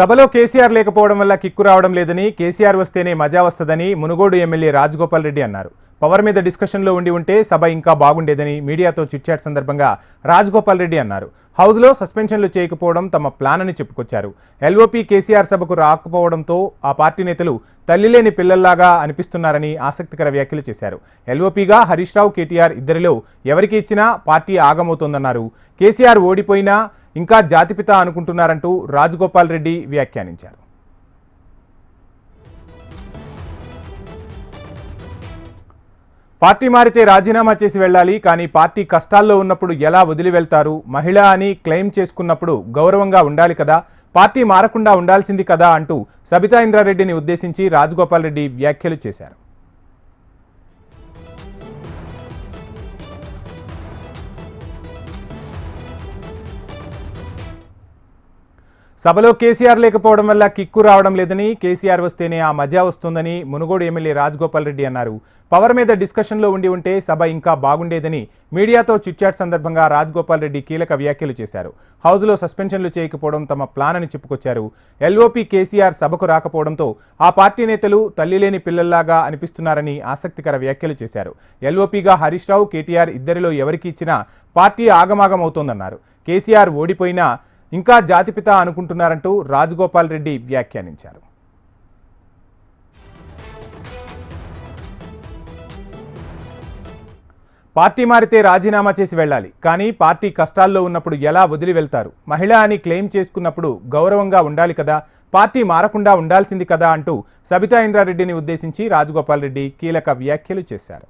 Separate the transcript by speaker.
Speaker 1: సభలో కేసీఆర్ లేకపోవడం వల్ల కిక్కు రావడం లేదని కేసీఆర్ వస్తేనే మజా వస్తుందని మునుగోడు ఎమ్మెల్యే రాజగోపాల్ రెడ్డి అన్నారు. పవర్ మీద డిస్కషన్లో ఉండి ఉంటే సభ ఇంకా బాగుండేదని మీడియాతో చిట్చాట్ సందర్భంగా రాజగోపాల్ రెడ్డి అన్నారు. హౌస్లో సస్పెన్షన్లు చేయకపోవడం తమ ప్లాన్ అని చెప్పుకొచ్చారు. ఎల్ఓపి కేసీఆర్ సభకు రాకపోవడంతో ఆ పార్టీ నేతలు తల్లిలేని పిల్లల్లాగా అనిపిస్తున్నారని ఆసక్తికర వ్యాఖ్యలు చేశారు. ఎల్ఓపిగా హరీష్ రావు కేటీఆర్ ఇద్దరిలో ఎవరికి ఇచ్చినా పార్టీ ఆగమవుతోందన్నారు. కేసీఆర్ ఓడిపోయినా ఇంకా జాతిపిత అనుకుంటున్నారంటూ రాజగోపాల్ రెడ్డి వ్యాఖ్యానించారు. పార్టీ మారితే రాజీనామా చేసి వెళ్ళాలి కానీ పార్టీ కష్టాల్లో ఉన్నప్పుడు ఎలా వదిలి వెళ్తారు? మహిళ అని క్లెయిమ్ చేసుకున్నప్పుడు గౌరవంగా ఉండాలి కదా? పార్టీ మారకుండా ఉండాల్సింది కదా? అంటూ సబితా ఇంద్రారెడ్డిని ఉద్దేశించి రాజగోపాల్ రెడ్డి వ్యాఖ్యలు చేశారు. సభలో కేసీఆర్ లేకపోవడం వల్ల కిక్కు రావడం లేదని కేసీఆర్ వస్తేనే ఆ మజా వస్తుందని మునుగోడు ఎమ్మెల్యే రాజగోపాల్ రెడ్డి అన్నారు. పవర్ మీద డిస్కషన్లో ఉండి ఉంటే సభ ఇంకా బాగుండేదని మీడియాతో చిట్చాట్ సందర్భంగా రాజగోపాల్ రెడ్డి కీలక వ్యాఖ్యలు చేశారు. హౌస్లో సస్పెన్షన్లు చేయకపోవడం తమ ప్లాన్ అని చెప్పుకొచ్చారు. ఎల్ఓపి కేసీఆర్ సభకు రాకపోవడంతో ఆ పార్టీ నేతలు తల్లిలేని పిల్లల్లాగా అనిపిస్తున్నారని ఆసక్తికర వ్యాఖ్యలు చేశారు. ఎల్ఓపిగా హరీష్ రావు కేటీఆర్ ఇద్దరిలో ఎవరికి ఇచ్చినా పార్టీ ఆగమాగమవుతోందన్నారు. కేసీఆర్ ఓడిపోయినా ఇంకా జాతిపిత అనుకుంటున్నారంటూ రాజగోపాల్ రెడ్డి వ్యాఖ్యానించారు. పార్టీ మారితే రాజీనామా చేసి వెళ్ళాలి కానీ పార్టీ కష్టాల్లో ఉన్నప్పుడు ఎలా వదిలి వెళ్తారు? మహిళ అని క్లెయిమ్ చేసుకున్నప్పుడు గౌరవంగా ఉండాలి కదా పార్టీ మారకుండా ఉండాల్సింది కదా అంటూ సబితా ఇంద్రారెడ్డిని ఉద్దేశించి రాజగోపాల్ రెడ్డి కీలక వ్యాఖ్యలు చేశారు.